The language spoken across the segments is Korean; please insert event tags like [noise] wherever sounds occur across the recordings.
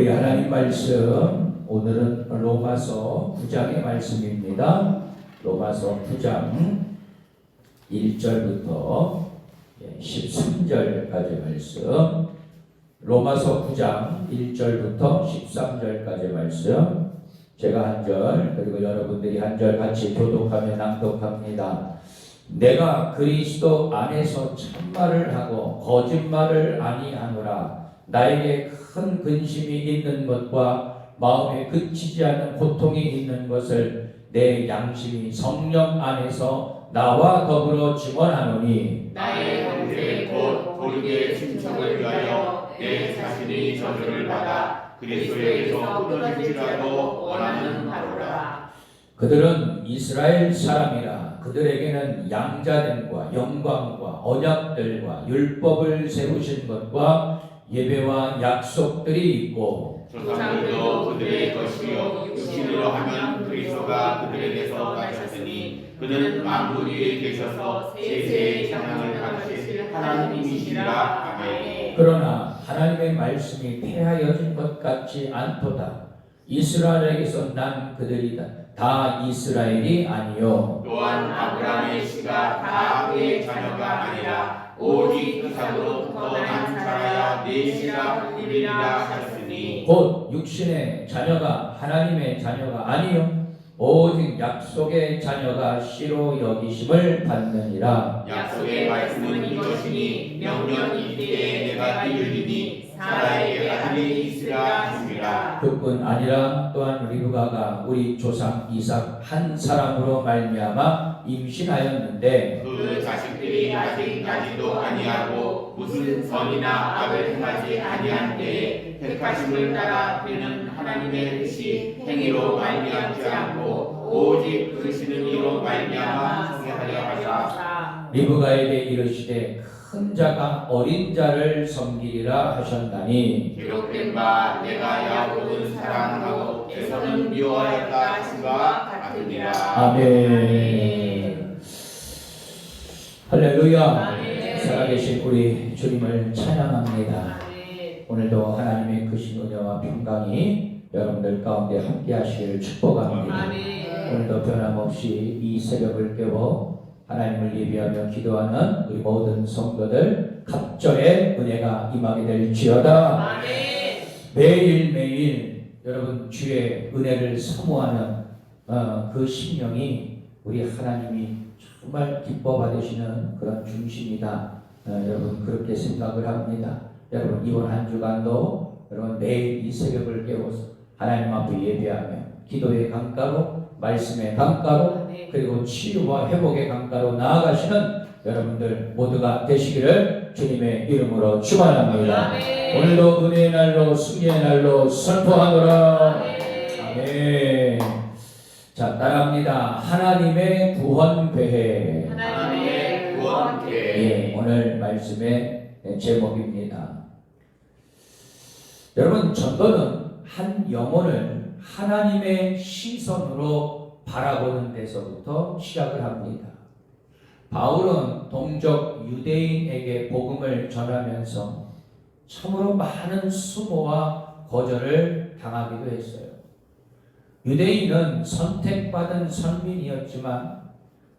우리 하나님 말씀 오늘은 로마서 9장의 말씀입니다. 로마서 9장 1절부터 13절까지 말씀. 로마서 9장 1절부터 13절까지 말씀. 제가 한 절, 그리고 여러분들이 한 절 같이 교독하며 낭독합니다. 내가 그리스도 안에서 참말을 하고 거짓말을 아니하노라. 나에게 큰 근심이 있는 것과 마음에 그치지 않는 고통이 있는 것을 내 양심이 성령 안에서 나와 더불어 증언하노니 나의 형제 곧 보르게 친척을 위하여 내 자신이 저주를 받아 그리스도에게서 끊어질지라도 원하는 바로라. 그들은 이스라엘 사람이라 그들에게는 양자됨과 영광과 언약들과 율법을 세우신 것과 예배와 약속들이 있고 조상들도 그들의 것이요 육신으로 하면 그리스도가 그들에게서 가셨으니 그는 만물 위에 계셔서 세세의 찬양을 받으실 하나님이시라. 아멘. 그러나 하나님의 말씀이 폐하여진 것 같지 않도다 이스라엘에게서 난 그들이다 다 이스라엘이 아니요 또한 아브라함의 씨가 다 그의 자녀가 아니라 오직 이삭으로부터 난 자라야 내 씨라 불리리라 하셨으니 곧 육신의 자녀가 하나님의 자녀가 아니요 오직 약속의 자녀가 씨로 여기심을 받느니라. 약속의 말씀은 이것이니 명령 이때에 내가 이르리니 사라에게 아들이 있으라 하시니라 그뿐 아니라 또한 리브가가 우리 조상 이삭 한 사람으로 말미암아 임신하였는데 그 자식들이 아직 나지도 아니하고 무슨 선이나 악을 행하지 아니한 때에 택하심을 따라 되는 하나님의 뜻이 행위로 말미암지 않고 오직 그시는 이로 말미암아 성하려 하사 리브가에게 이르시되 큰 자가 어린 자를 섬기리라 하셨나니. 기록된 바 내가 야곱은 사랑하고 에서는 미워하였다 하신 바와 같으니라. 아멘. 할렐루야. 살아계신 우리 주님을 찬양합니다. 오늘도 하나님의 크신 은혜와 평강이 여러분들 가운데 함께 하시기를 축복합니다. 오늘도 변함없이 이 새벽을 깨워 하나님을 예비하며 기도하는 우리 모든 성도들 갑절의 은혜가 임하게 될지어다. 매일매일 여러분 주의 은혜를 사모하는 어, 그 심령이 우리 하나님이 정말 기뻐 받으시는 그런 중심이다 어, 여러분 그렇게 생각을 합니다 여러분 이번 한 주간도 여러분 매일 이 새벽을 깨워서 하나님 앞에 예배하며 기도의 강가로 말씀의 강가로 아멘. 그리고 치유와 회복의 강가로 나아가시는 여러분들 모두가 되시기를 주님의 이름으로 축원합니다. 오늘도 은혜의 날로 승리의 날로 선포하노라. 아멘. 자 따라합니다. 하나님의 구원 배회. 하나님의 구원께 예, 오늘 말씀의 제목입니다. 여러분 전도는 한 영혼을 하나님의 시선으로 바라보는 데서부터 시작을 합니다. 바울은 동족 유대인에게 복음을 전하면서 참으로 많은 수모와 거절을 당하기도 했어요. 유대인은 선택받은 선민이었지만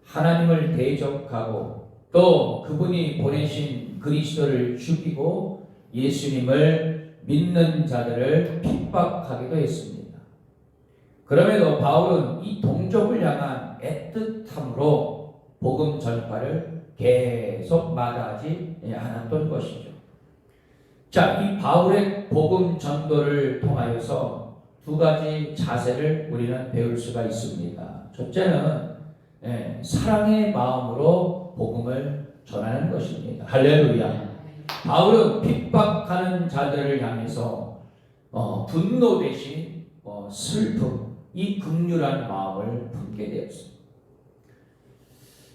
하나님을 대적하고 또 그분이 보내신 그리스도를 죽이고 예수님을 믿는 자들을 핍박하기도 했습니다. 그럼에도 바울은 이 동족을 향한 애틋함으로 복음 전파를 계속 마다하지 않았던 것이죠. 자, 이 바울의 복음 전도를 통하여서 두 가지 자세를 우리는 배울 수가 있습니다. 첫째는 예, 사랑의 마음으로 복음을 전하는 것입니다. 할렐루야. 바울은 핍박하는 자들을 향해서 어, 분노 대신 어, 슬픔, 이 극률한 마음을 품게 되었습니다.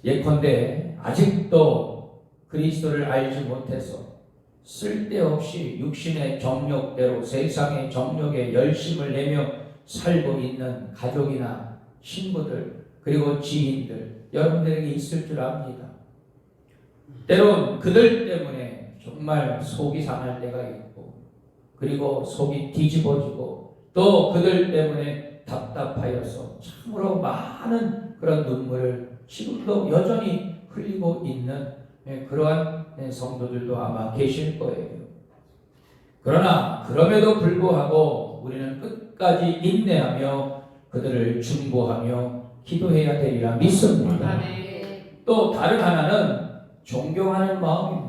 예컨대 아직도 그리스도를 알지 못해서 쓸데없이 육신의 정욕대로 세상의 정욕에 열심을 내며 살고 있는 가족이나 친구들 그리고 지인들 여러분들에게 있을 줄 압니다. 때론 그들 때문에 정말 속이 상할 때가 있고 그리고 속이 뒤집어지고 또 그들 때문에 답답하여서 참으로 많은 그런 눈물을 지금도 여전히 흘리고 있는 예, 그러한 예, 성도들도 아마 계실 거예요. 그러나 그럼에도 불구하고 우리는 끝까지 인내하며 그들을 중보하며 기도해야 되리라 믿습니다. 또 다른 하나는 존경하는 마음입니다.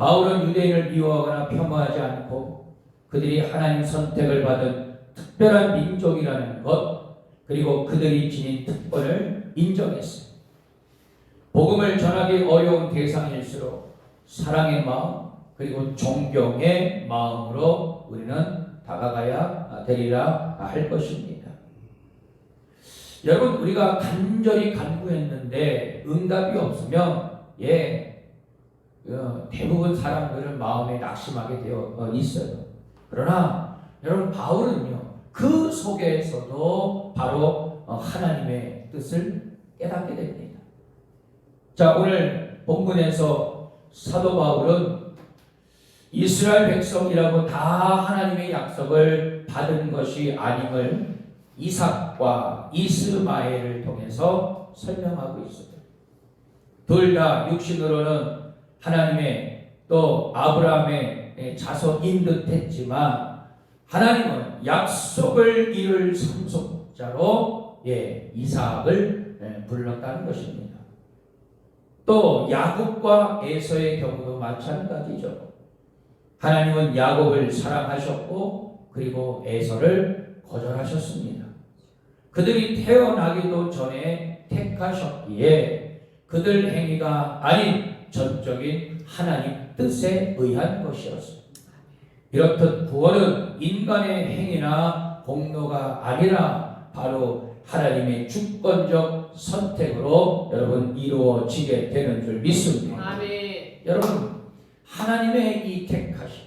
바울은 유대인을 미워하거나 폄하하지 않고 그들이 하나님 선택을 받은 특별한 민족이라는 것 그리고 그들이 지닌 특권을 인정했어요. 복음을 전하기 어려운 대상일수록 사랑의 마음 그리고 존경의 마음으로 우리는 다가가야 되리라 할 것입니다. 여러분 우리가 간절히 간구했는데 응답이 없으면 예 어, 대부분 사람들은 마음에 낙심하게 되어 어, 있어요. 그러나 여러분 바울은요 그 속에서도 바로 어, 하나님의 뜻을 깨닫게 됩니다. 자 오늘 본문에서 사도 바울은 이스라엘 백성이라고 다 하나님의 약속을 받은 것이 아님을 이삭과 이스마엘을 통해서 설명하고 있습니다. 둘다 육신으로는 하나님의 또 아브라함의 자손인 듯 했지만 하나님은 약속을 이룰 상속자로 예, 이삭을 예, 불렀다는 것입니다. 또 야곱과 에서의 경우도 마찬가지죠. 하나님은 야곱을 사랑하셨고 그리고 에서를 거절하셨습니다. 그들이 태어나기도 전에 택하셨기에 그들 행위가 아닌 전적인 하나님 뜻에 의한 것이었습니다. 이렇듯 구원은 인간의 행위나 공로가 아니라 바로 하나님의 주권적 선택으로 여러분 이루어지게 되는 줄 믿습니다. 아멘. 여러분 하나님의 이 택하심,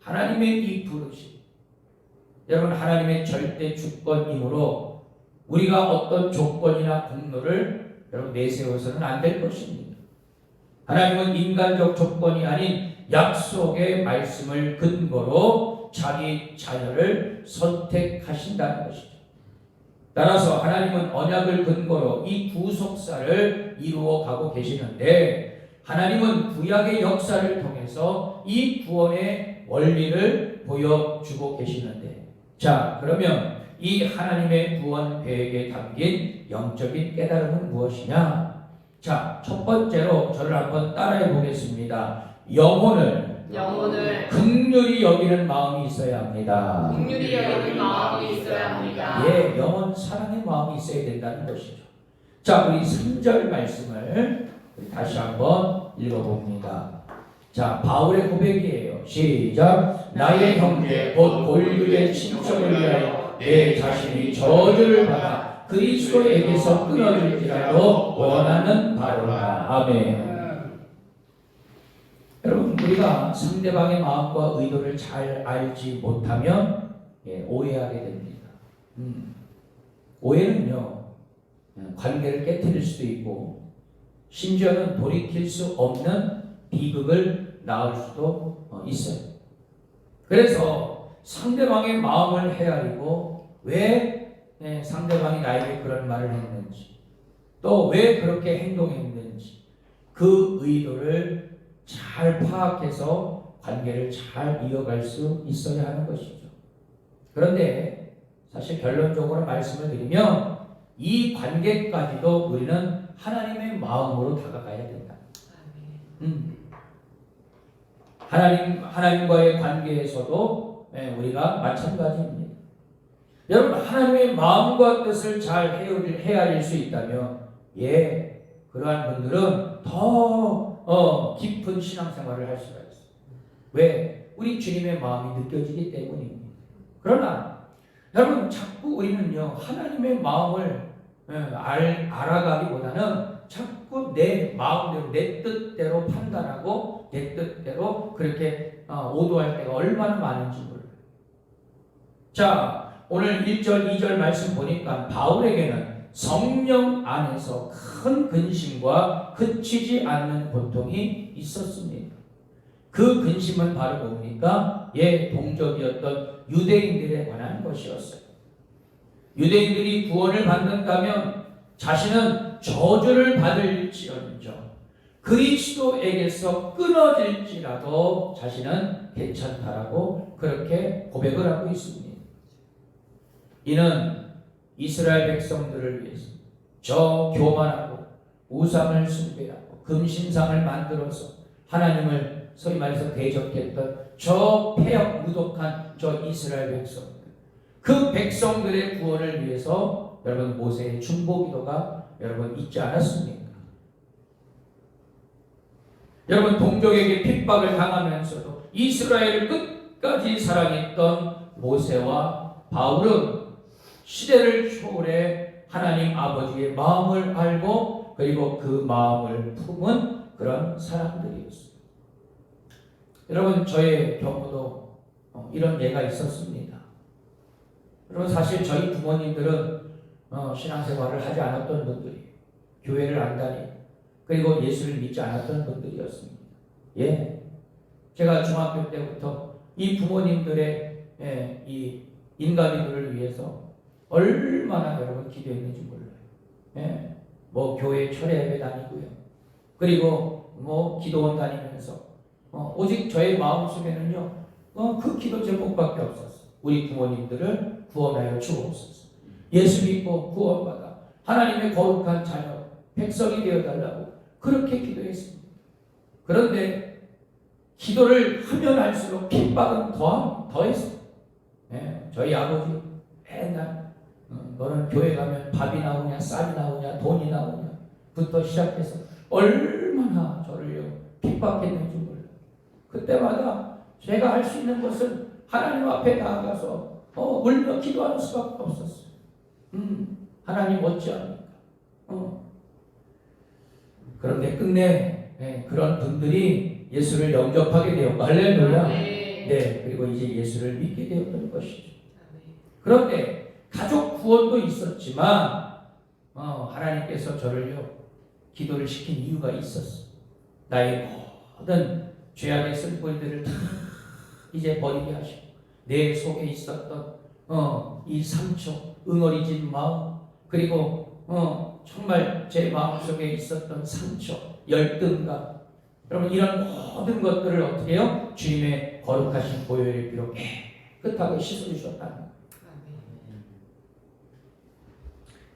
하나님의 이 부르심, 여러분 하나님의 절대 주권이므로 우리가 어떤 조건이나 공로를 여러분 내세워서는 안 될 것입니다. 하나님은 인간적 조건이 아닌 약속의 말씀을 근거로 자기 자녀를 선택하신다는 것이죠. 따라서 하나님은 언약을 근거로 이 구속사를 이루어 가고 계시는데 하나님은 구약의 역사를 통해서 이 구원의 원리를 보여주고 계시는데 자 그러면 이 하나님의 구원 계획에 담긴 영적인 깨달음은 무엇이냐? 자, 첫 번째로 저를 한번 따라해 보겠습니다. 영혼을 영혼을 극률이 여기는 마음이 있어야 합니다. 국률이 여기는 마음이 있어야 합니다. 예, 영혼 사랑의 마음이 있어야 된다는 것이죠. 자, 우리 3절 말씀을 우리 다시 한번 읽어봅니다. 자, 바울의 고백이에요. 시작. 나의 형제 곧 골유의 친척을 위하여 내 자신이 저주를 받아 그리스도에게서 끊어질지라도 원하는 바로라. 아멘. 여러분 우리가 상대방의 마음과 의도를 잘 알지 못하면 예, 오해하게 됩니다. 음. 오해는요 음, 관계를 깨뜨릴 수도 있고 심지어는 돌이킬 수 없는 비극을 낳을 수도 어, 있어요. 그래서 상대방의 마음을 헤아리고 왜 예, 상대방이 나에게 그런 말을 했는지 또 왜 그렇게 행동했는지 그 의도를 잘 파악해서 관계를 잘 이어갈 수 있어야 하는 것이죠. 그런데 사실 결론적으로 말씀을 드리면 이 관계까지도 우리는 하나님의 마음으로 다가가야 된다. 음. 하나님 하나님과의 관계에서도 예, 우리가 마찬가지입니다. 여러분 하나님의 마음과 뜻을 잘 헤아릴, 수 있다면 예 그러한 분들은 더 어, 깊은 신앙생활을 할 수가 있어요. 왜? 우리 주님의 마음이 느껴지기 때문입니다. 그러나 여러분 자꾸 우리는요 하나님의 마음을 예, 알, 알아가기보다는 자꾸 내 마음대로 내 뜻대로 판단하고 내 뜻대로 그렇게 어, 오도할 때가 얼마나 많은지 몰라요. 자 오늘 1절 2절 말씀 보니까 바울에게는 성령 안에서 큰 근심과 그치지 않는 고통이 있었습니다. 그 근심은 바로 뭡니까? 예, 동족이었던 유대인들에 관한 것이었어요. 유대인들이 구원을 받는다면 자신은 저주를 받을지언정 그리스도에게서 끊어질지라도 자신은 괜찮다라고 그렇게 고백을 하고 있습니다. 이는 이스라엘 백성들을 위해서 저 교만하고 우상을 숭배하고 금신상을 만들어서 하나님을 소위 말해서 대적했던 저 폐역 무독한 저 이스라엘 백성들 그 백성들의 구원을 위해서 여러분 모세의 중보기도가 여러분 있지 않았습니까? 여러분 동족에게 핍박을 당하면서도 이스라엘을 끝까지 사랑했던 모세와 바울은 시대를 초월해 하나님 아버지의 마음을 알고 그리고 그 마음을 품은 그런 사람들이었습니다. 여러분 저의 경우도 어, 이런 예가 있었습니다. 여러분 사실 저희 부모님들은 어, 신앙생활을 하지 않았던 분들이 교회를 안 다니 그리고 예수를 믿지 않았던 분들이었습니다. 예, 제가 중학교 때부터 이 부모님들의 예, 이 인간이들을 위해서 얼마나 여러분 기도했는지 몰라요. 예, 뭐 교회 철회 예배 다니고요. 그리고 뭐 기도원 다니면서 어, 오직 저의 마음 속에는요, 어, 그 기도 제목밖에 없었어. 우리 부모님들을 구원하여 주옵소서. 예수 믿고 구원받아 하나님의 거룩한 자녀, 백성이 되어 달라고 그렇게 기도했습니다. 그런데 기도를 하면 할수록 핍박은 더, 더했어요. 예, 저희 아버지 맨날 어, 너는 교회 가면 밥이 나오냐, 쌀이 나오냐, 돈이 나오냐 부터 시작해서 얼마나 저를요 핍박했는지 몰라요. 그때마다 제가 할 수 있는 것은 하나님 앞에 나아가서 어, 울며 기도하는 수밖에 없었어요. 음, 하나님 어찌합니까? 어. 그런데 끝내 예, 그런 분들이 예수를 영접하게 되었고 할렐루야. 네. 네, 그리고 이제 예수를 믿게 되었던 것이죠. 그런데 가족 구원도 있었지만 어, 하나님께서 저를요 기도를 시킨 이유가 있었어. 나의 모든 죄악의 쓸보이들을 다 [laughs] 이제 버리게 하시고 내 속에 있었던 어, 이 상처, 응어리진 마음 그리고 어, 정말 제 마음 속에 있었던 상처, 열등감 여러분 이런 모든 것들을 어떻게 해요? 주님의 거룩하신 보혈의 피로 깨끗하게 씻어주셨다는 거예요.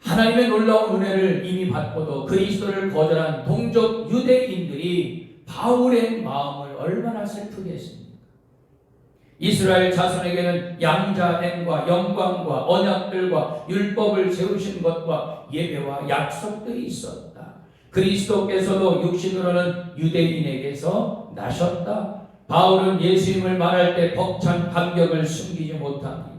하나님의 놀라운 은혜를 이미 받고도 그리스도를 거절한 동족 유대인들이 바울의 마음을 얼마나 슬프게 했습니까? 이스라엘 자손에게는 양자됨과 영광과 언약들과 율법을 세우신 것과 예배와 약속들이 있었다. 그리스도께서도 육신으로는 유대인에게서 나셨다. 바울은 예수님을 말할 때 벅찬 감격을 숨기지 못합니다.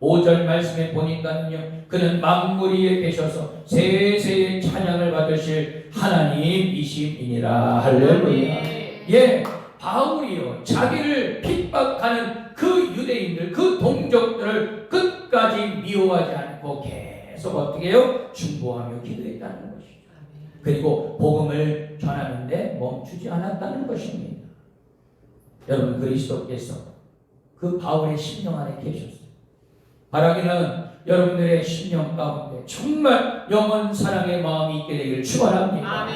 5절 말씀에 보니까는요, 그는 만물 위에 계셔서 세세의 찬양을 받으실 하나님이심이니라. 할렐루야. 네. 예, 바울이요, 자기를 핍박하는 그 유대인들, 그 동족들을 끝까지 미워하지 않고 계속 어떻게 해요? 중보하며 기도했다는 것이죠. 그리고 복음을 전하는데 멈추지 않았다는 것입니다. 여러분, 그리스도께서 그 바울의 심령 안에 계셨어요. 바라기는 여러분들의 심령 가운데 정말 영원 사랑의 마음이 있게 되기를 축원합니다.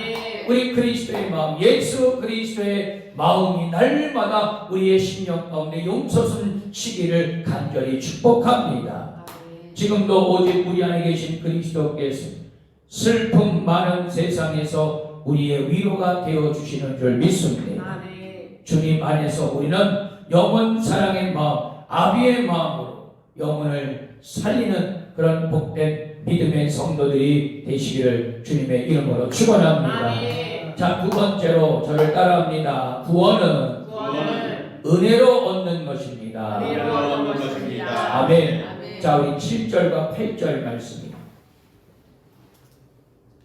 우리 그리스도의 마음, 예수 그리스도의 마음이 날마다 우리의 심령 가운데 용서순시기를 간절히 축복합니다. 지금도 오직 우리 안에 계신 그리스도께서 슬픔 많은 세상에서 우리의 위로가 되어 주시는 줄 믿습니다. 아멘. 주님 안에서 우리는 영원 사랑의 마음, 아비의 마음으로 영혼을 살리는 그런 복된 믿음의 성도들이 되시기를 주님의 이름으로 축원합니다. 자, 두 번째로 저를 따라합니다. 구원은 구원은 은혜로 얻는 것입니다. 은혜로 얻는 것입니다. 아멘. 아멘. 자, 우리 7절과 8절 말씀입니다.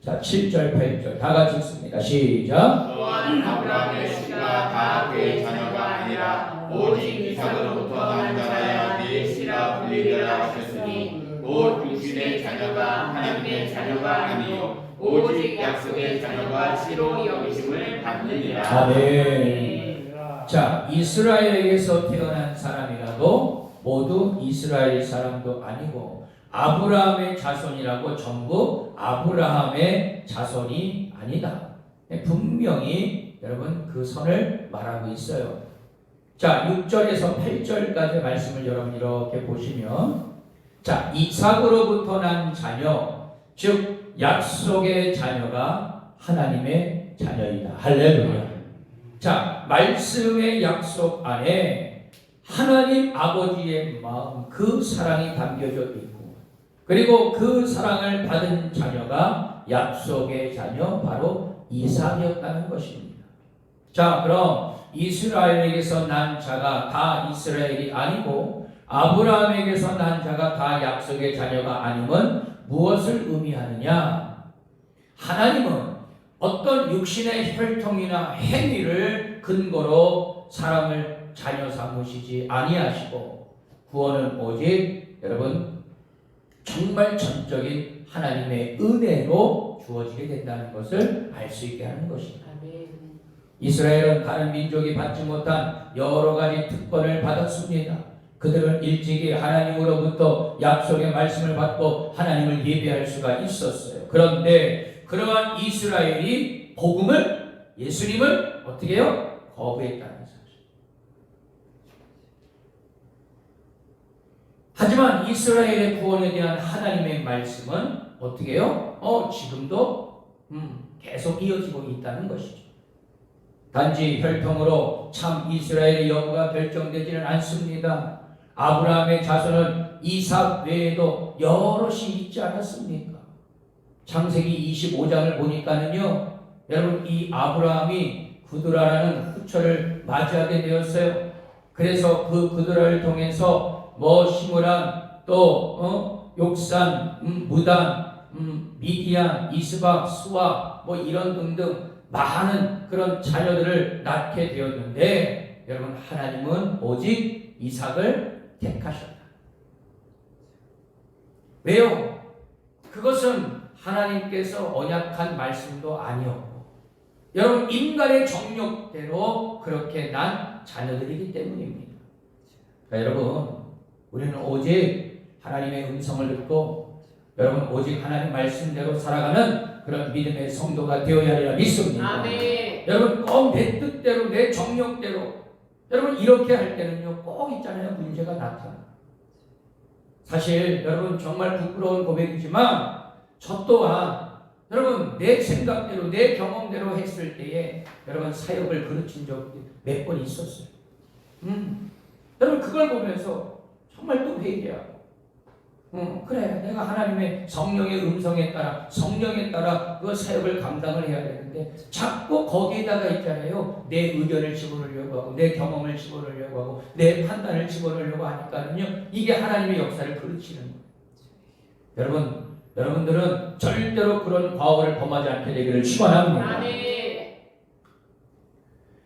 자, 7절, 8절 다 같이 읽습니다. 시작. 또한 아브라함의 씨가 다 그의 자녀가 아니라 오직 이삭으로부터 난 자라야 씨라 불리리라 하셨으니 곧 육신의 자녀가 하나님의 자녀가 아니요 오직 약속의 자녀가 씨로 여기심을 받느니라 아멘. 자, 이스라엘에게서 태어난 사람이라도 모두 이스라엘 사람도 아니고 아브라함의 자손이라고 전부 아브라함의 자손이 아니다. 분명히 여러분 그 선을 말하고 있어요. 자, 6절에서 8절까지 말씀을 여러분 이렇게 보시면 자, 이삭으로부터 난 자녀, 즉 약속의 자녀가 하나님의 자녀이다. 할렐루야. 자, 말씀의 약속 안에 하나님 아버지의 마음, 그 사랑이 담겨져 있고, 그리고 그 사랑을 받은 자녀가 약속의 자녀, 바로 이삭이었다는 것입니다. 자, 그럼 이스라엘에게서 난 자가 다 이스라엘이 아니고, 아브라함에게서 난 자가 다 약속의 자녀가 아님은 무엇을 의미하느냐? 하나님은 어떤 육신의 혈통이나 행위를 근거로 사람을 자녀 삼으시지 아니하시고 구원은 오직 여러분 정말 전적인 하나님의 은혜로 주어지게 된다는 것을 알 수 있게 하는 것입니다. 이스라엘은 다른 민족이 받지 못한 여러 가지 특권을 받았습니다. 그들은 일찍이 하나님으로부터 약속의 말씀을 받고 하나님을 예배할 수가 있었어요. 그런데 그러한 이스라엘이 복음을 예수님을 어떻게 해요? 거부했다는 사실. 하지만 이스라엘의 구원에 대한 하나님의 말씀은 어떻게 해요? 어, 지금도 음, 계속 이어지고 있다는 것이죠. 단지 혈통으로 참 이스라엘의 여부가 결정되지는 않습니다. 아브라함의 자손은 이삭 외에도 여럿이 있지 않았습니까? 창세기 25장을 보니까는요, 여러분 이 아브라함이 구드라라는 후처를 맞이하게 되었어요. 그래서 그 구드라를 통해서 뭐 시므란 또 어? 욕산, 음, 무단, 음, 미디안, 이스박, 수아 뭐 이런 등등 많은 그런 자녀들을 낳게 되었는데 여러분 하나님은 오직 이삭을 택하셨다. 왜요? 그것은 하나님께서 언약한 말씀도 아니었고 여러분 인간의 정욕대로 그렇게 난 자녀들이기 때문입니다. 자, 여러분 우리는 오직 하나님의 음성을 듣고 여러분 오직 하나님 말씀대로 살아가는 그런 믿음의 성도가 되어야 하리라 믿습니다. 아멘. 여러분 꼭 내 뜻대로 내 정욕대로 여러분 이렇게 할 때는요 꼭 있잖아요 문제가 나타나. 사실 여러분 정말 부끄러운 고백이지만 저 또한 여러분 내 생각대로 내 경험대로 했을 때에 여러분 사역을 그르친 적이 몇 번 있었어요. 음, 여러분 그걸 보면서 정말 또 회개하고, 음, 그래 내가 하나님의 성령의 음성에 따라 성령에 따라 그 사역을 감당을 해야 되는데 자꾸 거기에다가 있잖아요 내 의견을 집어넣으려고 하고 내 경험을 집어넣으려고 하고 내 판단을 집어넣으려고 하니까는요 이게 하나님의 역사를 그르치는 거예요. 여러분 여러분들은 절대로 그런 과오를 범하지 않게 되기를 축원합니다. 아멘.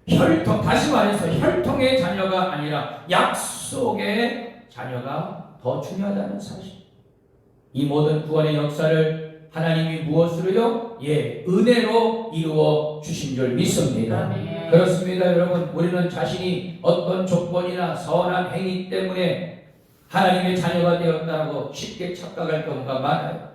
혈통 다시 말해서 혈통의 자녀가 아니라 약속의 자녀가 더 중요하다는 사실. 이 모든 구원의 역사를 하나님이 무엇으로요? 예, 은혜로 이루어 주신 줄 믿습니다. 아멘. 그렇습니다, 여러분. 우리는 자신이 어떤 조건이나 선한 행위 때문에 하나님의 자녀가 되었다고 쉽게 착각할 경우가 많아요.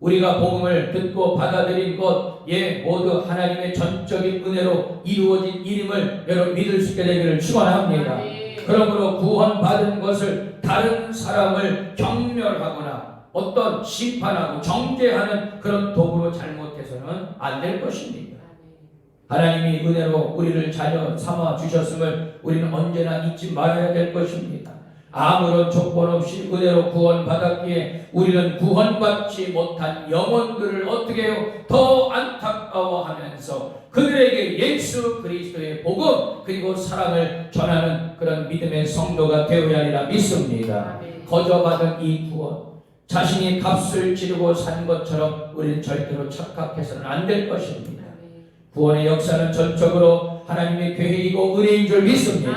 우리가 복음을 듣고 받아들인 것, 예, 모두 하나님의 전적인 은혜로 이루어진 일임을 여러분 믿을 수 있게 되기를 축원합니다. 그러므로 구원받은 것을 다른 사람을 경멸하거나 어떤 심판하고 정죄하는 그런 도구로 잘못해서는 안 될 것입니다. 하나님이 은혜로 우리를 자녀 삼아 주셨음을 우리는 언제나 잊지 말아야 될 것입니다. 아무런 조건 없이 은혜로 구원받았기에 우리는 구원받지 못한 영혼들을 어떻게 해요? 더 안타까워하면서 그들에게 예수 그리스도의 복음 그리고 사랑을 전하는 그런 믿음의 성도가 되어야 하리라 믿습니다. 아멘. 거저받은 이 구원 자신이 값을 지르고 산 것처럼 우리는 절대로 착각해서는 안 될 것입니다. 아멘. 구원의 역사는 전적으로 하나님의 계획이고 은혜인 줄 믿습니다.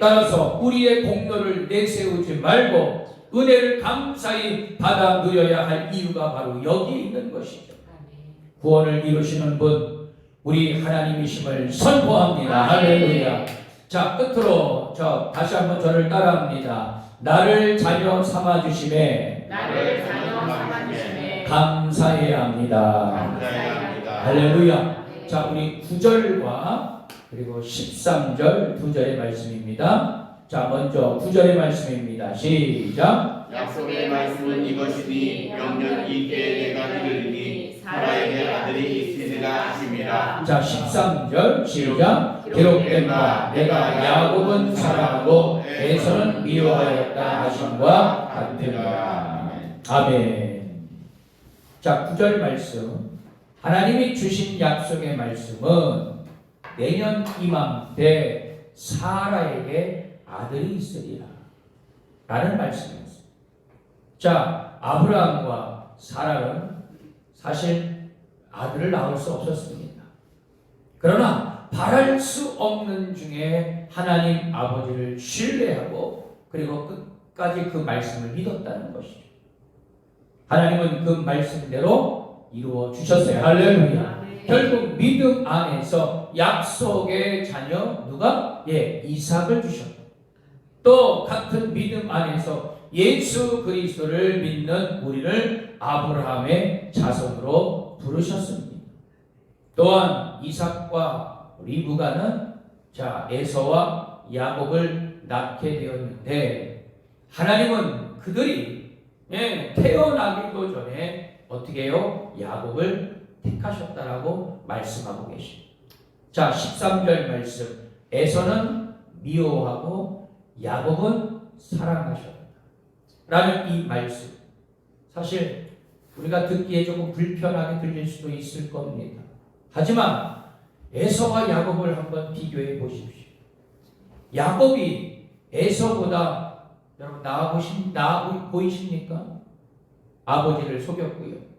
따라서 우리의 공로를 내세우지 말고 은혜를 감사히 받아 누려야 할 이유가 바로 여기에 있는 것이죠. 구원을 이루시는 분 우리 하나님이심을 선포합니다. 할렐루야. 자, 끝으로 저 다시 한번 저를 따라합니다. 나를 자녀 삼아 주심에 나를 자녀 삼아 주심에 감사해야 합니다. 감사해야 합니다. 할렐루야. 자, 우리 9절과 그리고 13절 두 절의 말씀입니다. 자, 먼저 9절의 말씀입니다. 시작. 약속의 말씀은 이것이니 영년 이때 내가 이르리니 사라에게 아들이 있으리라 하심이라 자, 13절 시작. 기록된 바 내가 야곱은 사랑하고 에서는 미워하였다 하심과 같으니라. 아멘. 자, 9절 말씀. 하나님이 주신 약속의 말씀은 내년 이맘때 사라에게 아들이 있으리라. 라는 말씀이었어요. 자, 아브라함과 사라는 사실 아들을 낳을 수 없었습니다. 그러나 바랄 수 없는 중에 하나님 아버지를 신뢰하고 그리고 끝까지 그 말씀을 믿었다는 것이죠. 하나님은 그 말씀대로 이루어 주셨어요. 할렐루야. 결국 믿음 안에서 약속의 자녀 누가? 예, 이삭을 주셨고 또 같은 믿음 안에서 예수 그리스도를 믿는 우리를 아브라함의 자손으로 부르셨습니다. 또한 이삭과 리브가는 자 에서와 야곱을 낳게 되었는데 하나님은 그들이 예, 태어나기도 전에 어떻게 해요? 야곱을 택하셨다라고 말씀하고 계십니다. 자 13절 말씀 에서는 미워하고 야곱은 사랑하셨다. 라는 이 말씀. 사실 우리가 듣기에 조금 불편하게 들릴 수도 있을 겁니다. 하지만 에서와 야곱을 한번 비교해 보십시오. 야곱이 에서보다 여러분 나아 보이십니까? 아버지를 속였고요.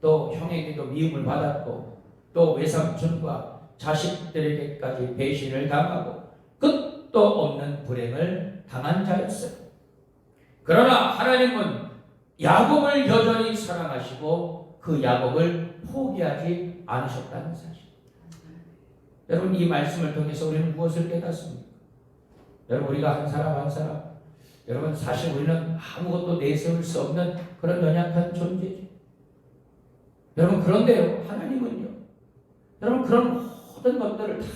또 형에게도 미움을 받았고 또 외삼촌과 자식들에게까지 배신을 당하고 끝도 없는 불행을 당한 자였어요. 그러나 하나님은 야곱을 여전히 사랑하시고 그 야곱을 포기하지 않으셨다는 사실. 여러분 이 말씀을 통해서 우리는 무엇을 깨닫습니까? 여러분 우리가 한 사람 한 사람 여러분 사실 우리는 아무것도 내세울 수 없는 그런 연약한 존재죠. 여러분 그런데요 하나님은요 여러분 그런 모든 것들을 다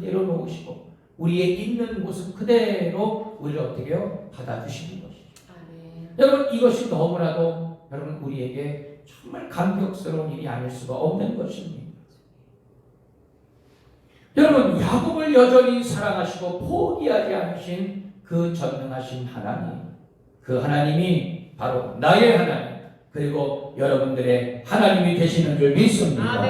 내려놓으시고 우리의 있는 모습 그대로 우리를 어떻게 해요? 받아주시는 것이죠. 여러분 이것이 너무나도 여러분 우리에게 정말 감격스러운 일이 아닐 수가 없는 것입니다. 여러분 야곱을 여전히 사랑하시고 포기하지 않으신 그 전능하신 하나님, 그 하나님이 바로 나의 하나님 그리고 여러분들의 하나님이 되시는 줄 믿습니다.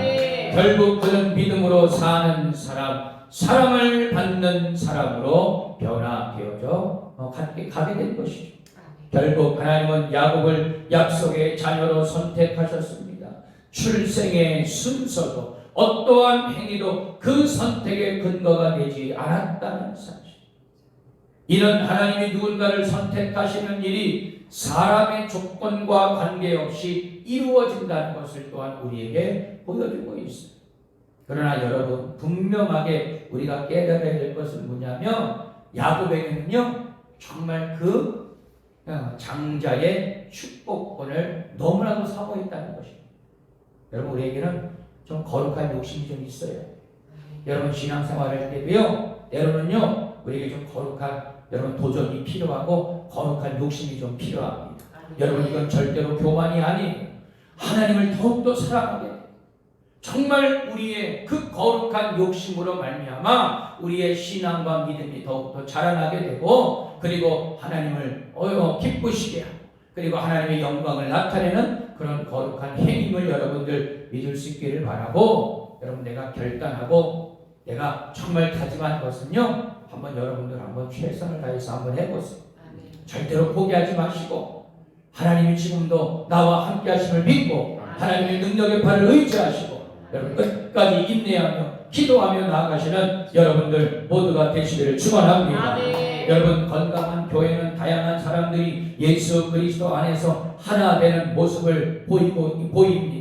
결국 그는 믿음으로 사는 사람, 사랑을 받는 사람으로 변화되어져 어, 가게 가게 된 것이죠. 결국 하나님은 야곱을 약속의 자녀로 선택하셨습니다. 출생의 순서도 어떠한 행위도 그 선택의 근거가 되지 않았다는 사실. 이는 하나님이 누군가를 선택하시는 일이 사람의 조건과 관계없이 이루어진다는 것을 또한 우리에게 보여주고 있어요. 그러나 여러분 분명하게 우리가 깨달아야 될 것은 뭐냐면 야곱에게는요 정말 그 어, 장자의 축복권을 너무나도 사모했다는 것입니다. 여러분 우리에게는 좀 거룩한 욕심이 좀 있어요. 여러분 신앙생활 할 때도요 때로는요 우리에게 좀 거룩한 여러분 도전이 필요하고 거룩한 욕심이 좀 필요합니다. 여러분 이건 절대로 교만이 아니에요. 하나님을 더욱더 사랑하게. 정말 우리의 그 거룩한 욕심으로 말미암아 우리의 신앙과 믿음이 더욱더 자라나게 되고 그리고 하나님을 어여 기쁘시게 하고 그리고 하나님의 영광을 나타내는 그런 거룩한 행임을 여러분들 믿을 수 있기를 바라고 여러분 내가 결단하고 내가 정말 다짐한 것은요 한번 여러분들 한번 최선을 다해서 한번 해보세요. 절대로 포기하지 마시고 하나님이 지금도 나와 함께 하심을 믿고 하나님의 능력의 팔을 의지하시고 여러분 끝까지 인내하며 기도하며 나아가시는 여러분들 모두가 되시기를 축원합니다. 여러분 건강한 교회는 다양한 사람들이 예수 그리스도 안에서 하나 되는 모습을 보이고 보입니다.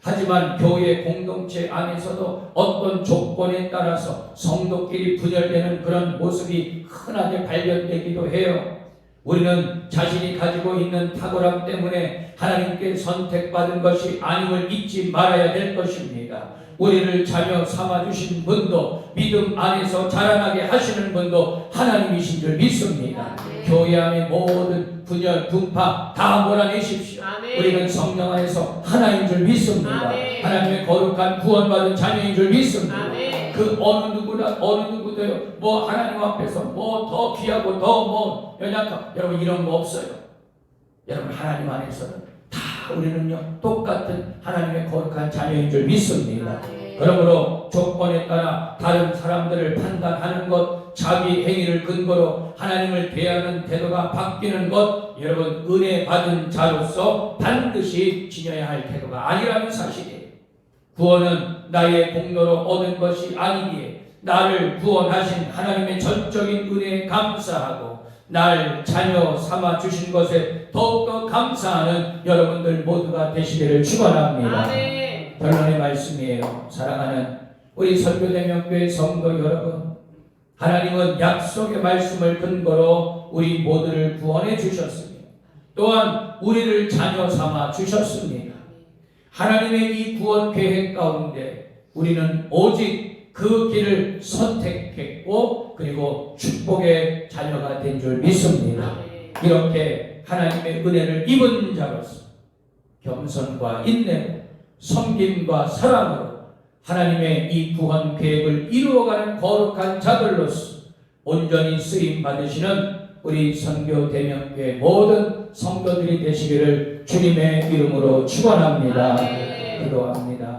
하지만 교회 공동체 안에서도 어떤 조건에 따라서 성도끼리 분열되는 그런 모습이 흔하게 발견되기도 해요. 우리는 자신이 가지고 있는 탁월함 때문에 하나님께 선택받은 것이 아님을 잊지 말아야 될 것입니다. 우리를 자녀 삼아주신 분도 믿음 안에서 자라나게 하시는 분도 하나님이신 줄 믿습니다. 교회 안의 모든 분열, 분파 다 몰아내십시오. 아멘. 우리는 성령 안에서 하나인 줄 믿습니다. 아멘. 하나님의 거룩한 구원받은 자녀인 줄 믿습니다. 아멘. 그 어느 누구나 어느 누구도요. 뭐 하나님 앞에서 뭐 더 귀하고 더 뭐 연약한 여러분 이런 거 없어요. 여러분 하나님 안에서는 다 우리는요 똑같은 하나님의 거룩한 자녀인 줄 믿습니다. 그러므로 조건에 따라 다른 사람들을 판단하는 것, 자기 행위를 근거로 하나님을 대하는 태도가 바뀌는 것, 여러분 은혜 받은 자로서 반드시 지녀야 할 태도가 아니라는 사실이에요. 구원은 나의 공로로 얻은 것이 아니기에 나를 구원하신 하나님의 전적인 은혜에 감사하고 날 자녀 삼아 주신 것에 더욱더 감사하는 여러분들 모두가 되시기를 축원합니다. 결론의 말씀이에요. 사랑하는 우리 설교대명교회 성도 여러분, 하나님은 약속의 말씀을 근거로 우리 모두를 구원해 주셨습니다. 또한 우리를 자녀 삼아 주셨습니다. 하나님의 이 구원 계획 가운데 우리는 오직 그 길을 선택했고 그리고 축복의 자녀가 된 줄 믿습니다. 이렇게 하나님의 은혜를 입은 자로서 겸손과 인내로 섬김과 사랑으로 하나님의 이 구원 계획을 이루어가는 거룩한 자들로서 온전히 쓰임 받으시는 우리 선교 대명교회 모든 성도들이 되시기를 주님의 이름으로 축원합니다. 기도합니다.